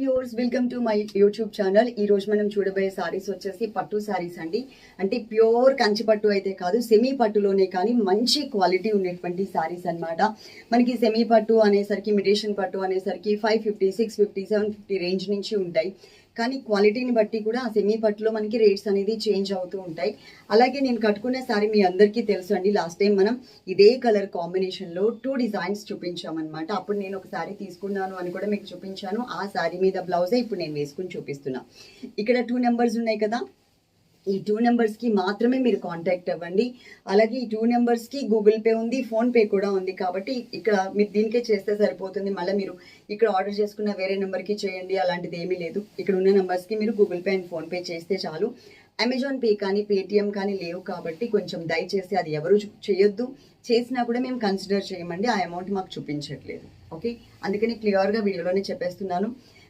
Viewers welcome to my YouTube channel ఈ రోజు మనం చూడబోయే సారీస్ వచ్చేసి పట్టు సారీస్ అండి. అంటే ప్యూర్ కంచి పట్టు అయితే కాదు సెమీ పట్టులోనే కానీ మంచి క్వాలిటీ ఉన్నటువంటి సారీస్ అన్నమాట. మనకి సెమీ పట్టు అనేసరికి మిటేషన్ పట్టు అనేసరికి five fifty six fifty seven fifty range నుంచి ఉంటాయి. కానీ క్వాలిటీని బట్టి కూడా ఆ సెమీ పట్టులో మనకి రేట్స్ అనేది చేంజ్ అవుతూ ఉంటాయి. అలాగే నేను కట్టుకున్న సారీ మీ అందరికీ తెలుసు అండి. లాస్ట్ టైం మనం ఇదే కలర్ కాంబినేషన్లో టూ డిజైన్స్ చూపించామన్నమాట. అప్పుడు నేను ఒక సారీ తీసుకున్నాను అని కూడా మీకు చూపించాను. ఆ సారీ మీద బ్లౌజే ఇప్పుడు నేను వేసుకుని చూపిస్తున్నా. ఇక్కడ టూ నెంబర్స్ ఉన్నాయి కదా. ఈ టూ నెంబర్స్కి మాత్రమే మీరు కాంటాక్ట్ అవ్వండి. అలాగే ఈ టూ నెంబర్స్కి గూగుల్ పే ఉంది ఫోన్ పే కూడా ఉంది కాబట్టి ఇక్కడ మీరు దీనికే చేస్తే సరిపోతుంది. మళ్ళీ మీరు ఇక్కడ ఆర్డర్ చేసుకున్న వేరే నెంబర్కి చేయండి అలాంటిది ఏమీ లేదు. ఇక్కడ ఉన్న నెంబర్స్కి మీరు Google Pay and PhonePe చేస్తే చాలు. అమెజాన్ పే కానీ పేటిఎం కానీ లేవు కాబట్టి కొంచెం దయచేసి అది ఎవరు చేయొద్దు. చేసినా కూడా మేము కన్సిడర్ చేయమండి. ఆ అమౌంట్ మాకు చూపించట్లేదు. ఓకే అందుకని క్లియర్గా వీడియోలోనే చెప్పేస్తున్నాను.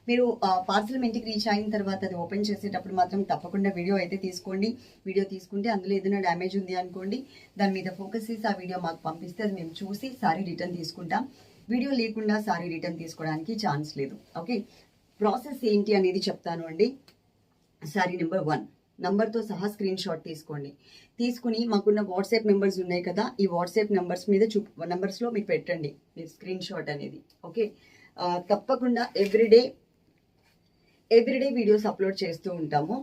మీరు పార్సల్ ఇంటికి రీచ్ అయిన తర్వాత అది ఓపెన్ చేసేటప్పుడు మాత్రం తప్పకుండా వీడియో అయితే తీసుకోండి. వీడియో తీసుకుంటే అందులో ఏదైనా డ్యామేజ్ ఉంది అనుకోండి దాని మీద ఫోకస్ చేసి ఆ వీడియో మాకు పంపిస్తే అది మేము చూసి సారీ రిటర్న్ తీసుకుంటాం. వీడియో లేకుండా సారీ రిటర్న్ తీసుకోవడానికి ఛాన్స్ లేదు. ఓకే ప్రాసెస్ ఏంటి అనేది చెప్తాను అండి. సారీ నెంబర్ వన్ నంబర్తో సహా స్క్రీన్ షాట్ తీసుకోండి. తీసుకుని మాకున్న వాట్సాప్ నెంబర్స్ ఉన్నాయి కదా ఈ వాట్సాప్ నెంబర్స్ మీద చూ నెంబర్స్లో మీకు పెట్టండి. మీరు స్క్రీన్ షాట్ అనేది. ఓకే తప్పకుండా every day every day videos upload చేస్తూ ఉంటాము.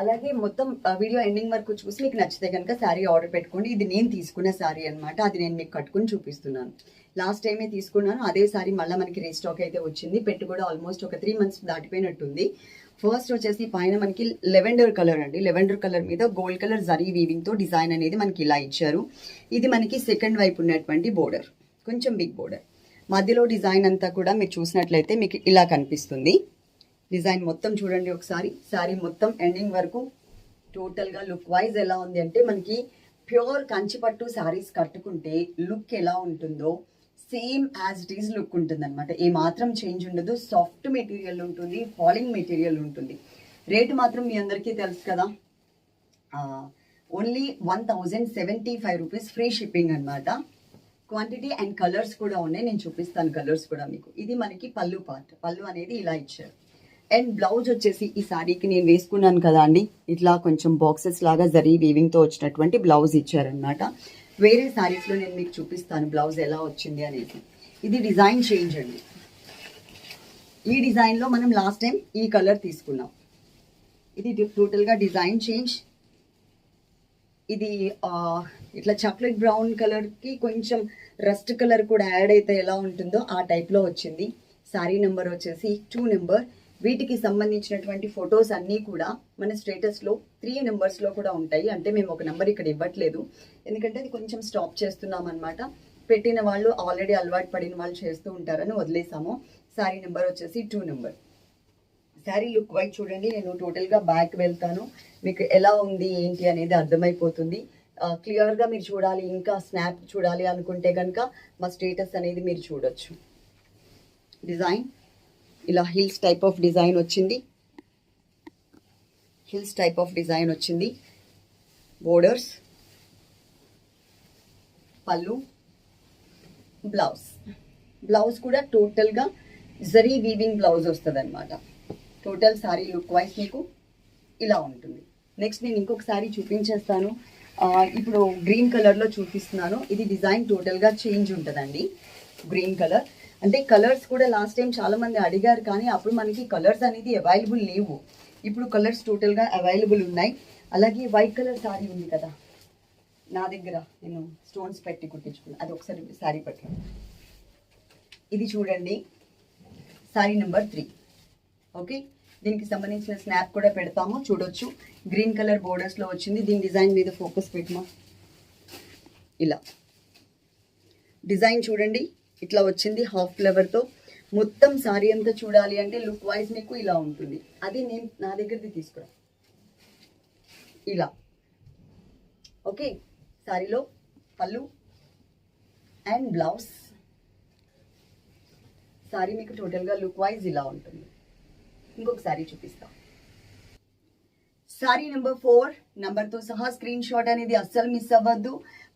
అలాగే మొత్తం వీడియో ఎండింగ్ వరకు చూసి మీకు నచ్చితే కనుక శారీ ఆర్డర్ పెట్టుకోండి. ఇది నేను తీసుకున్న శారీ అన్నమాట. అది నేను మీకు కట్టుకుని చూపిస్తున్నాను. లాస్ట్ టైమే తీసుకున్నాను అదే శారీ మళ్ళీ మనకి రీస్టాక్ అయితే వచ్చింది. పెట్టి కూడా ఆల్మోస్ట్ ఒక త్రీ మంత్స్ దాటిపోయినట్టుంది. ఫస్ట్ వచ్చేసి పైన మనకి లెవెండర్ కలర్ అండి. లెవెండర్ కలర్ మీద గోల్డ్ కలర్ జరీ వీవింగ్తో డిజైన్ అనేది మనకి ఇలా ఇచ్చారు. ఇది మనకి సెకండ్ వైపు ఉన్నటువంటి బోర్డర్ కొంచెం బిగ్ బోర్డర్ మధ్యలో డిజైన్ అంతా కూడా మీరు చూసినట్లయితే మీకు ఇలా కనిపిస్తుంది. డిజైన్ మొత్తం చూడండి ఒకసారి. శారీ మొత్తం ఎండింగ్ వరకు టోటల్గా లుక్ వైజ్ ఎలా ఉంది అంటే మనకి ప్యూర్ కంచిపట్టు శారీస్ కట్టుకుంటే లుక్ ఎలా ఉంటుందో same as it is look ఉంటుంది అనమాట ఏ మాత్రం చేంజ్ ఉండదు. సాఫ్ట్ మెటీరియల్ ఉంటుంది ఫాలింగ్ మెటీరియల్ ఉంటుంది. రేటు మాత్రం మీ అందరికీ తెలుసు కదా. Only one thousand seventy five rupees free shipping అనమాట క్వాంటిటీ అండ్ కలర్స్ కూడా ఉన్నాయి. నేను చూపిస్తాను కలర్స్ కూడా మీకు. ఇది మనకి పళ్ళు పార్ట్ పళ్ళు అనేది ఇలా ఇచ్చారు. అండ్ బ్లౌజ్ వచ్చేసి ఈ శారీకి నేను వేసుకున్నాను కదా అండి. ఇట్లా కొంచెం బాక్సెస్ లాగా జరీ వీవింగ్తో వచ్చినటువంటి బ్లౌజ్ ఇచ్చారనమాట వేరే శారీస్లో నేను మీకు చూపిస్తాను బ్లౌజ్ ఎలా వచ్చింది అనేది. ఇది డిజైన్ చేంజ్ అండి. ఈ డిజైన్లో మనం లాస్ట్ టైం ఈ కలర్ తీసుకున్నాం. ఇది టోటల్గా డిజైన్ చేంజ్ ఇది ఇట్లా చాక్లెట్ బ్రౌన్ కలర్కి కొంచెం రస్ట్ కలర్ కూడా యాడ్ అయితే ఎలా ఉంటుందో ఆ టైప్లో వచ్చింది. శారీ నెంబర్ వచ్చేసి టూ నెంబర్ వీటికి సంబంధించినటువంటి ఫొటోస్ అన్నీ కూడా మన స్టేటస్లో త్రీ నెంబర్స్లో కూడా ఉంటాయి. అంటే మేము ఒక నెంబర్ ఇక్కడ ఇవ్వట్లేదు. ఎందుకంటే అది కొంచెం స్టాప్ చేస్తున్నాం అనమాట పెట్టిన వాళ్ళు ఆల్రెడీ అలవాటు పడిన వాళ్ళు చేస్తూ ఉంటారని వదిలేసాము. శారీ నెంబర్ వచ్చేసి two number sari look wise చూడండి నేను టోటల్గా బ్యాక్ వెళ్తాను. మీకు ఎలా ఉంది ఏంటి అనేది అర్థమైపోతుంది. క్లియర్గా మీరు చూడాలి ఇంకా స్నాప్ చూడాలి అనుకుంటే కనుక మా స్టేటస్ అనేది మీరు చూడొచ్చు. డిజైన్ ఇలా హిల్స్ టైప్ ఆఫ్ డిజైన్ వచ్చింది. హిల్స్ టైప్ ఆఫ్ డిజైన్ వచ్చింది. బోర్డర్స్ పళ్ళు బ్లౌజ్. బ్లౌజ్ కూడా టోటల్గా జరీ వీవింగ్ బ్లౌజ్ వస్తుంది అనమాట టోటల్ సారీ లుక్ వైజ్ మీకు ఇలా ఉంటుంది. నెక్స్ట్ నేను ఇంకొక సారీ చూపించేస్తాను. ఇప్పుడు గ్రీన్ కలర్లో చూపిస్తున్నాను. ఇది డిజైన్ టోటల్గా చేంజ్ ఉంటుందండి. Green colour. అంటే కలర్స్ కూడా లాస్ట్ టైం చాలా మంది అడిగారు కానీ అప్పుడు మనకి కలర్స్ అనేది అవైలబుల్ లేవు. ఇప్పుడు కలర్స్ టోటల్గా అవైలబుల్ ఉన్నాయి. అలాగే వైట్ కలర్ శారీ ఉంది కదా. నా దగ్గర నేను స్టోన్స్ పెట్టి కుట్టించుకున్నాను అది ఒకసారి శారీ పట్ల ఇది చూడండి. Sari number three. ఓకే? దీనికి సంబంధించిన స్నాప్ కూడా పెడతాము. చూడొచ్చు. గ్రీన్ కలర్ బోర్డర్స్లో వచ్చింది. దీని డిజైన్ మీద ఫోకస్ పెట్టమా? ఇలా. డిజైన్ చూడండి. ఇట్లా వచ్చింది హాఫ్ ఫ్లవర్తో మొత్తం సారీ అంతా చూడాలి అంటే లుక్ వైజ్ మీకు ఇలా ఉంటుంది. అది నేను నా దగ్గరది తీసుకురా. ఇలా. ఓకే? సారీలో పళ్ళు అండ్ బ్లౌజ్. సారీ మీకు టోటల్గా లుక్ వైజ్ ఇలా ఉంటుంది. ఇంకొక సారీ చూపిస్తాం. సారీ నెంబర్ ఫోర్ నెంబర్తో సహా స్క్రీన్ షాట్ అనేది అస్సలు మిస్ అవ్వద్దు.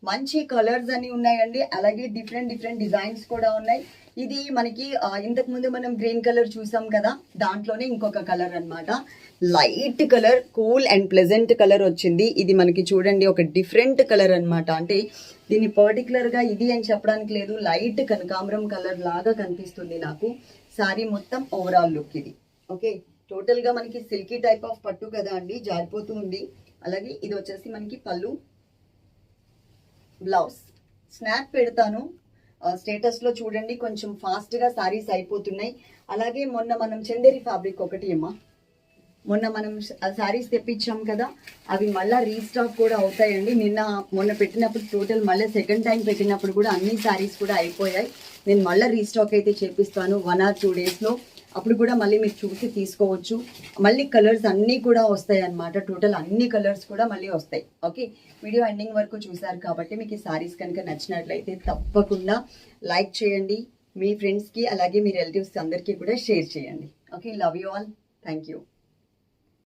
మంచి కలర్స్ అన్ని ఉన్నాయండి. అలాగే డిఫరెంట్ డిఫరెంట్ డిజైన్స్ కూడా ఉన్నాయి. ఇది మనకి ఇంతకుముందు ఇంతకు ముందు మనం గ్రీన్ కలర్ చూసాం కదా దాంట్లోనే ఇంకొక కలర్ అనమాట light colour cool and pleasant colour వచ్చింది. ఇది మనకి చూడండి ఒక డిఫరెంట్ కలర్ అన్నమాట. అంటే దీన్ని పర్టికులర్గా ఇది అని చెప్పడానికి లేదు లైట్ కనకాంబరం కలర్ లాగా కనిపిస్తుంది నాకు. సారీ మొత్తం ఓవరాల్ లుక్ ఇది. ఓకే టోటల్గా మనకి సిల్కీ టైప్ ఆఫ్ పట్టు కదా అండి జారిపోతూ ఉంది. అలాగే ఇది వచ్చేసి మనకి పళ్ళు బ్లౌజ్ స్నాప్ పెడతాను. స్టేటస్లో చూడండి కొంచెం ఫాస్ట్గా సారీస్ అయిపోతున్నాయి. అలాగే మొన్న మనం చందేరి ఫ్యాబ్రిక్ ఒకటి అమ్మా. మొన్న మనం శారీస్ తెప్పించాం కదా అవి మళ్ళీ రీస్టాక్ కూడా అవుతాయండి. నిన్న మొన్న పెట్టినప్పుడు టోటల్ మళ్ళీ సెకండ్ టైం పెట్టినప్పుడు కూడా అన్ని శారీస్ కూడా అయిపోయాయి. నేను మళ్ళీ రీస్టాక్ అయితే చేపిస్తాను వన్ ఆర్ టూ డేస్లో అప్పుడు కూడా మళ్ళీ మీరు చూసి తీసుకోవచ్చు. మళ్ళీ కలర్స్ అన్నీ కూడా వస్తాయి అన్నమాట. టోటల్ అన్ని కలర్స్ కూడా మళ్ళీ వస్తాయి. ఓకే వీడియో ఎండింగ్ వరకు చూసారు కాబట్టి మీకు ఈ సారీస్ కనుక నచ్చినట్లయితే తప్పకుండా లైక్ చేయండి. మీ ఫ్రెండ్స్కి అలాగే మీ రిలేటివ్స్ అందరికీ కూడా షేర్ చేయండి. Okay love you all thank you